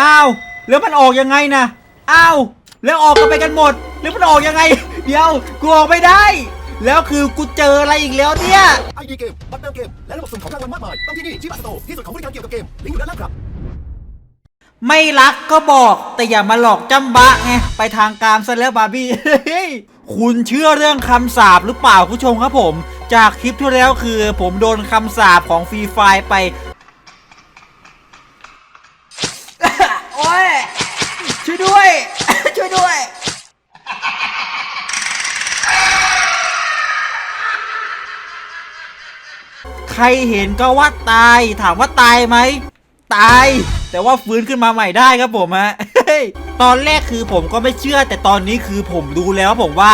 อ้าว แล้วมันออกยังไงนะอ้าว แล้วออกกันไปกันหมด แล้วมันออกยังไง เดี๋ยว กูออกไม่ได้ แล้วคือกูเจออะไรอีกแล้วเนี่ย ไอดีเกมบัตรเติมเกม และระบบสุ่มของรางวัลมากมาย ต้องที่นี่ชิบัสโตที่สุดของบริการเกี่ยวกับเกม ลิงก์อยู่ด้านล่างครับ ไม่รักก็บอก แต่อย่ามาหลอกจำบะไง ไปทางการซะแล้วบาร์บี้ เฮ้ยคุณเชื่อเรื่องคำสาปหรือเปล่าผู้ชมครับผม จากคลิปที่แล้วคือ ผมโดนคำสาปของฟรีไฟไป โอ้ย ช่วยด้วย ช่วยด้วย ใครเห็นก็ว่าตาย ถามว่าตายไหม ตาย แต่ว่าฟื้นขึ้นมาใหม่ได้ครับผมฮะ ตอนแรกคือผมก็ไม่เชื่อ แต่ตอนนี้คือผมดูแล้วผมว่า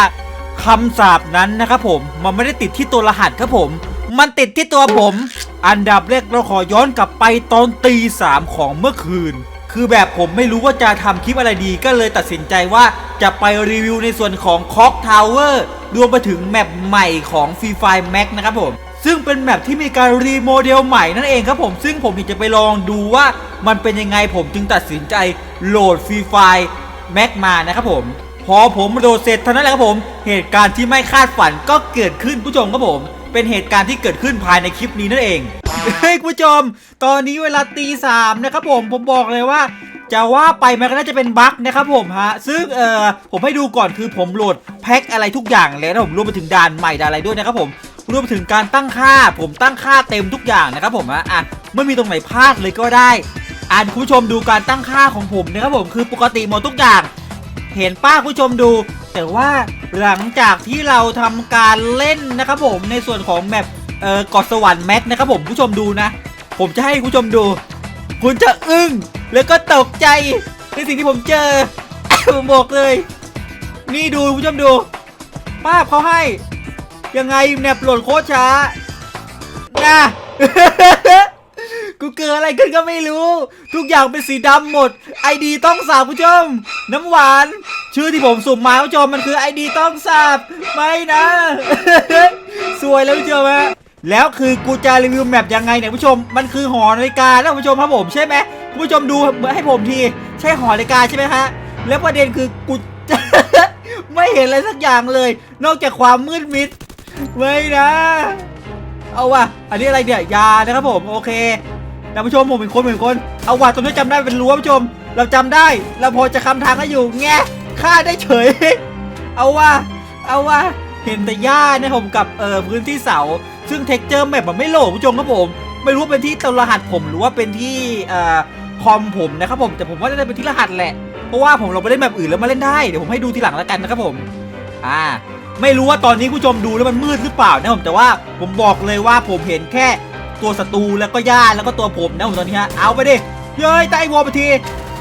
คำสาปนั้นนะครับผม มันไม่ได้ติดที่ตัวรหัสครับผม มันติดที่ตัวผม อันดับแรกเราขอย้อนกลับไปตอนตีสามของเมื่อคืน คือแบบผมไม่รู้ว่าจะทำคลิปอะไรดีก็เลยตัดสินใจว่าจะไปรีวิวในส่วนของ Clock Tower รวมไปถึงแมปใหม่ของ Free Fire Max นะครับผม ซึ่งเป็นแมปที่มีการรีโมเดลใหม่นั่นเองครับผม ซึ่งผมอยากจะไปลองดูว่ามันเป็นยังไงผมจึงตัดสินใจโหลด Free Fire Max มานะครับผม พอผมโหลดเสร็จเท่านั้นแหละครับผม เหตุการณ์ที่ไม่คาดฝันก็เกิดขึ้นผู้ชมครับผม เป็นเหตุการณ์ที่เกิดขึ้นภายในคลิปนี้นั่นเอง เฮ้ยคุณผู้ชม ตอนนี้เวลาตีสามนะครับผม ผมบอกเลยว่า จะว่าไปมันก็น่าจะเป็นบั๊กนะครับผมฮะ ซึ่งเออผมให้ดูก่อนคือผมโหลดแพ็คอะไรทุกอย่างแล้วนะผมรวมไปถึงด่านใหม่ด่านอะไรด้วยนะครับผม รวมไปถึงการตั้งค่า ผมตั้งค่าเต็มทุกอย่างนะครับผมฮะ อะ ไม่มีตรงไหนพลาดเลยก็ได้ อ่านคุณผู้ชมดูการตั้งค่าของผมนะครับผม คือปกติหมดทุกอย่าง เห็นป้าผู้ชมดู แต่ว่าหลังจากที่เราทำการเล่นนะครับผมในส่วนของแมป เอ่อกอดสวรรค์แม็กนะครับผมผู้ชมดูนะ ผมจะให้ผู้ชมดู คุณจะอึ้งแล้วก็ตกใจในสิ่งที่ผมเจอ ผมบอกเลย นี่ดูผู้ชมดูป้าบเขาให้ ยังไงแนบหลดโคตรช้านะกูเกิดอะไรขึ้นก็ไม่รู้ ทุกอย่างเป็นสีดำหมดไอดีต้องสาบผู้ชม น้ำหวาน ชื่อที่ผมสุ่มมาผู้ชมมันคือไอดีต้องสาบไม่นะ สวยแล้วผู้ชมฮะ แล้วคือกูจะรีวิวแมปยังไงเนี่ยผู้ชม มันคือหอนาฬิกานะผู้ชมครับผมใช่ไหมคุณผู้ชมดูให้ผมทีใช่หอนาฬิกาใช่ไหมฮะแล้วประเด็นคือกูไม่เห็นอะไรสักอย่างเลย นอกจากความมืดมิดไม่นะ เอาว่ะอันนี้อะไรเนี่ยยานะครับผมโอเคท่านผู้ชมผมเป็นคนเป็นคนเอาว่ะตรงนี้จำได้เป็นรั้วผู้ชม เราจำได้เราพอจะคำทางก็อยู่แงะฆ่าได้เฉย เอาว่ะเอาว่ะเห็นแต่หญ้านะผมกับเออพื้นที่เสา ซึ่งเท็กเจอร์แมปมันไม่โหลดผู้ชมครับผม ไม่รู้ว่าเป็นที่ตัวรหัสผมหรือว่าเป็นที่คอมผมนะครับผมแต่ผมว่าน่าจะเป็นที่รหัสแหละเพราะว่าผมเราไปเล่นแบบอื่นแล้วมาเล่นได้เดี๋ยวผมให้ดูทีหลังแล้วกันนะครับผมอ่าไม่รู้ว่าตอนนี้ผู้ชมดูแล้วมันมืดหรือเปล่านะผมแต่ว่าผมบอกเลยว่าผมเห็นแค่ตัวศัตรูแล้วก็ย่าแล้วก็ตัวผมนะผมตอนนี้ฮะเอาไปดิเย้ยตายวอลไปที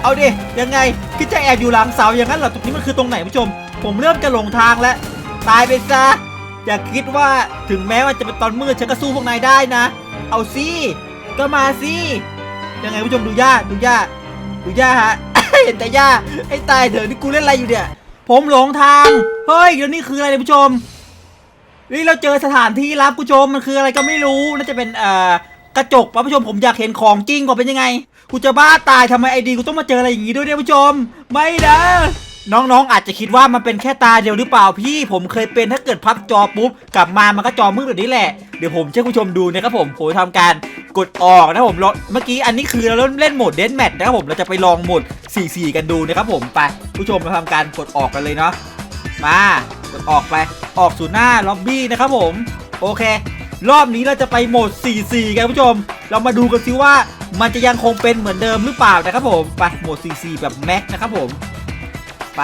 เอาดิยังไงคิดจะแอบอยู่หลังเสาอย่างนั้นเหรอตรงนี้มันคือตรงไหนผู้ชม ผมเริ่มจะหลงทางแล้วตายไปซะ อย่าคิดว่าถึงแม้ว่าจะเป็นตอนมืดฉันก็สู้พวกนายได้นะ เอาสิก็มาสิยังไงผู้ชมดูย่าดูย่าดูย่าฮะ เห็นแต่ย่าไอ้ตายเถอะนี่กูเล่นอะไรอยู่เนี่ย ผมหลงทางเฮ้ยแล้วนี่คืออะไรเนี่ยผู้ชมนี่เราเจอสถานที่ลับผู้ชมมันคืออะไรก็ไม่รู้น่าจะเป็นเอ่อกระจกป่ะผู้ชมผมอยากเห็นของจริงก่อนเป็นยังไงกูจะบ้าตายทำไมไอดีกูต้องมาเจออะไรอย่างงี้ด้วยเนี่ยผู้ชม ไม่นะ น้องๆ อาจจะคิดว่ามันเป็นแค่ตาเดียวหรือเปล่าพี่ ผมเคยเป็นถ้าเกิดพับจอปุ๊บ กลับมามันก็จอมืดแบบนี้แหละ เดี๋ยวผมจะให้ผู้ชมดูนะครับผมผมจะทำการกดออกนะครับผมลองเมื่อกี้อันนี้คือเราเล่นเล่นโหมดเดนแมทนะครับผมเราจะไปลองโหมด 4-4 กันดูนะครับผมไปผู้ชมมาทำการกดออกกันเลยเนาะมากดออกไปออกสู่หน้าล็อบบี้นะครับผมโอเค รอบนี้เราจะไปโหมด 4-4 กันผู้ชม เรามาดูกันซิว่ามันจะยังคงเป็นเหมือนเดิมหรือเปล่านะครับผมไปโหมด 4-4 แบบแม็กนะครับผม ไป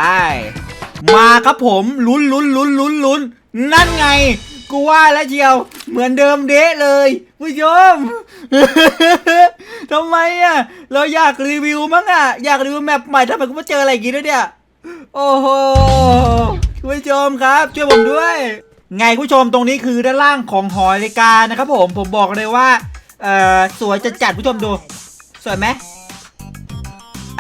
มาครับผมลุ้นลุ้นลุ้นลุ้นลุ้นนั่นไง กูว่าแล้วเชียว เหมือนเดิมเดะเลยผู้ชมทำไมอะ เราอยากรีวิวมั้งอะ อยากรีวิวแมปใหม่ทำไมกูมาเจออะไรอย่างงี้ด้วยเนี่ย โอ้โหผู้ชมครับ ช่วยผมด้วย ไงผู้ชมตรงนี้คือด้านล่างของหอนาฬิกานะครับผมผมบอกเลยว่าเออสวยจะจัดๆผู้ชมดู สวยไหม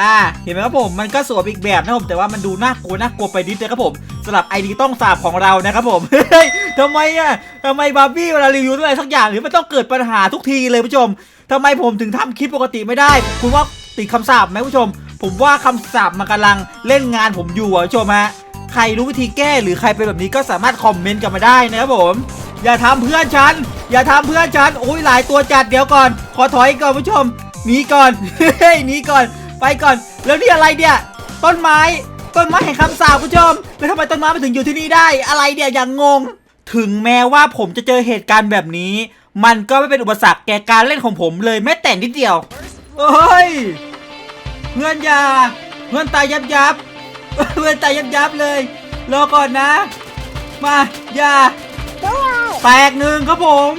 อ่า เห็นไหมครับผมมันก็สวยอีกแบบนะครับผมแต่ว่ามันดูน่ากลัวน่ากลัวไปนิดนะครับผมสำหรับไอดีต้องสาบของเรานะครับผมเฮ้ยทำไมอะทำไมบาร์บี้เวลารีวิวอะไรสักอย่างหรือมันต้องเกิดปัญหาทุกทีเลยผู้ชมทำไมผมถึงทำคลิปปกติไม่ได้ คุณว่าติดคำสาปไหมผู้ชม ผมว่าคำสาปมันกำลังเล่นงานผมอยู่อะผู้ชมฮะใครรู้วิธีแก้หรือใครเป็นแบบนี้ก็สามารถคอมเมนต์กันมาได้นะครับผม อย่าทำเพื่อนฉัน อย่าทำเพื่อนฉันโอ้ยหลายตัวจัดเดี๋ยวก่อน ขอถอยก่อนผู้ชมหนีก่อนเฮ้ยหนีก่อน ไปก่อน แล้วนี่อะไรเนี่ย ต้นไม้ ต้นไม้แห่งคำสาปผู้ชม แล้วทำไมต้นไม้มันถึงอยู่ที่นี่ได้ อะไรเนี่ยอย่างงง ถึงแม้ว่าผมจะเจอเหตุการณ์แบบนี้ มันก็ไม่เป็นอุปสรรคแก่การเล่นของผมเลยแม้แต่นิดเดียวเอ้ยเพื่อนยาเพื่อนตายยับยับเพื่อนตายยับยับเลย รอก่อนนะ มาอย่าแตกหนึ่งครับผม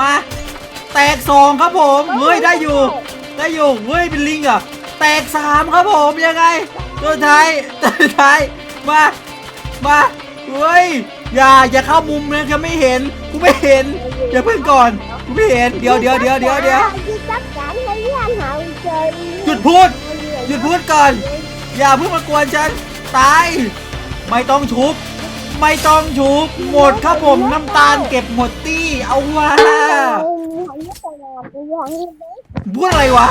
มา แตกสองครับผม เฮ้ยได้อยู่ ได้อยู่เฮ้ยเป็นลิงเหรอแตกสามครับผมยังไงตัวท้ายตัวท้ายมามาเฮ้ยอย่าอย่าเข้ามุมนะจะไม่เห็นกูไม่เห็นอย่าเพิ่งก่อนกูไม่เห็นเดี๋ยวเดี๋ยวเดี๋ยวเดี๋ยวเดี๋ยวหยุดพูดหยุดพูดก่อน อย่าเพิ่งมากวนฉันตายไม่ต้องชุบไม่ต้องชุบหมดครับผมน้ำตาลเก็บหมดตี้เอาว่า พูดอะไรวะ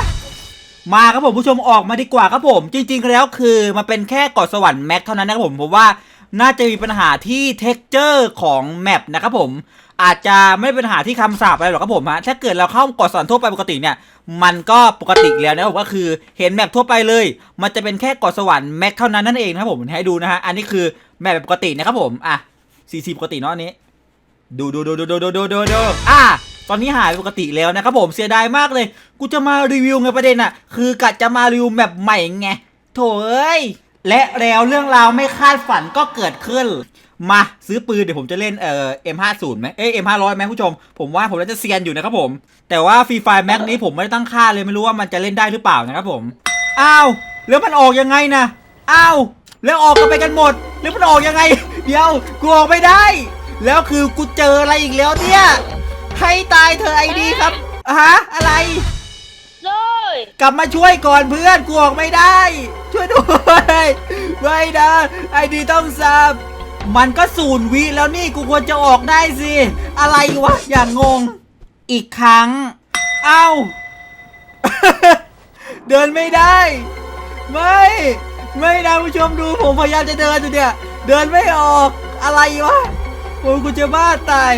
มาครับผมผู้ชมออกมาดีกว่าครับผม จริง ๆ แล้วคือมันเป็นแค่เกาะสวรรค์แม็กเท่านั้นนะครับผมผมว่าน่าจะมีปัญหาที่เท็กเจอร์ของแมปนะครับผมอาจจะไม่เป็นปัญหาที่คำสาปอะไรหรอกครับผมฮะถ้าเกิดเราเข้ากาะสวรรค์ทั่วไปปกติเนี่ย มันก็ปกติแล้วนะผมก็คือเห็นแมปทั่วไปเลย มันจะเป็นแค่กาะสวรรค์แม็กเท่านั้นนั่นเองนะครับผมให้ดูนะฮะอันนี้คือแมปแบบปกตินะครับผมอะซีซีปกติเนาะอันนี้ ดูดูดูดูดูดูดูดูดูอะ ตอนนี้หายปกติแล้วนะครับผมเสียดายมากเลย กูจะมารีวิวไงประเด็นอะคือกะจะมารีวิวแมปใหม่ไงโถเอ้ยและแล้วเรื่องราวไม่คาดฝันก็เกิดขึ้น มาซื้อปืนเดี๋ยวผมจะเล่นเอ่อ M50 ไหมเอ้ย M500 ไหมผู้ชม ผมว่าผมน่าจะเซียนอยู่นะครับผม แต่ว่าฟรีไฟแม็กนี้ผมไม่ได้ตั้งค่าเลยไม่รู้ว่ามันจะเล่นได้หรือเปล่านะครับผม อ้าว แล้วมันออกยังไงนะอ้าว แล้วออกกันไปกันหมด แล้วมันออกยังไง เดี๋ยวกูออกไม่ได้ แล้วคือกูเจออะไรอีกแล้วเนี่ย ให้ตายเธอไอดีครับอะฮะอะไร rồi กลับมาช่วยก่อนเพื่อนกูออกไม่ได้ ช่วยด้วยไม่นะไอดีต้องซับมันก็ศูนย์วิแล้วนี่กูควรจะออกได้สิ อะไรวะ อย่างงง อีกครั้ง เอ้า เดินไม่ได้ ไม่ ไม่นะผู้ชมดูผมพยายามจะเดินอยู่เนี่ย เดินไม่ออกอะไรวะโอ้ยกูจะบ้าตาย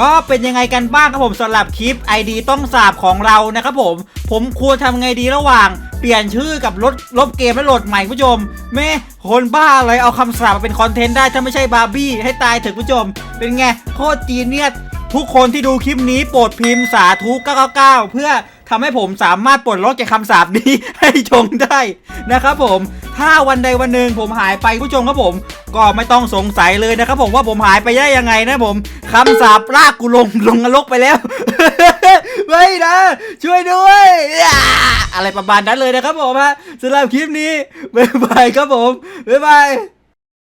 ก็เป็นยังไงกันบ้างครับผมสำหรับคลิป ID ต้องสาบของเรานะครับผม ผมควรทำไงดีระหว่าง เปลี่ยนชื่อกับลดลบเกมและโหลดใหม่ผู้ชมแม่คนบ้าอะไรเอาคำสาบมาเป็นคอนเทนต์ได้ถ้าไม่ใช่บาร์บี้ให้ตายเถอะผู้ชม เป็นไงโคตรจีเนียสทุกคนที่ดูคลิปนี้โปรดพิมพ์สาธุ999 เพื่อ ทำให้ผมสามารถปลดล็อกจากคำสาปนี้ให้ชงได้นะครับผมถ้าวันใดวันหนึ่งผมหายไปผู้ชมครับผม ก็ไม่ต้องสงสัยเลยนะครับผมว่าผมหายไปได้ยังไงนะผมคำสาปลากกูลงลงนรกไปแล้วไม่นะช่วยด้วยอ่าอะไรประมาณนั้นเลยนะครับผมฮะสำหรับคลิปนี้บ๊ายบายครับผมบ๊ายบาย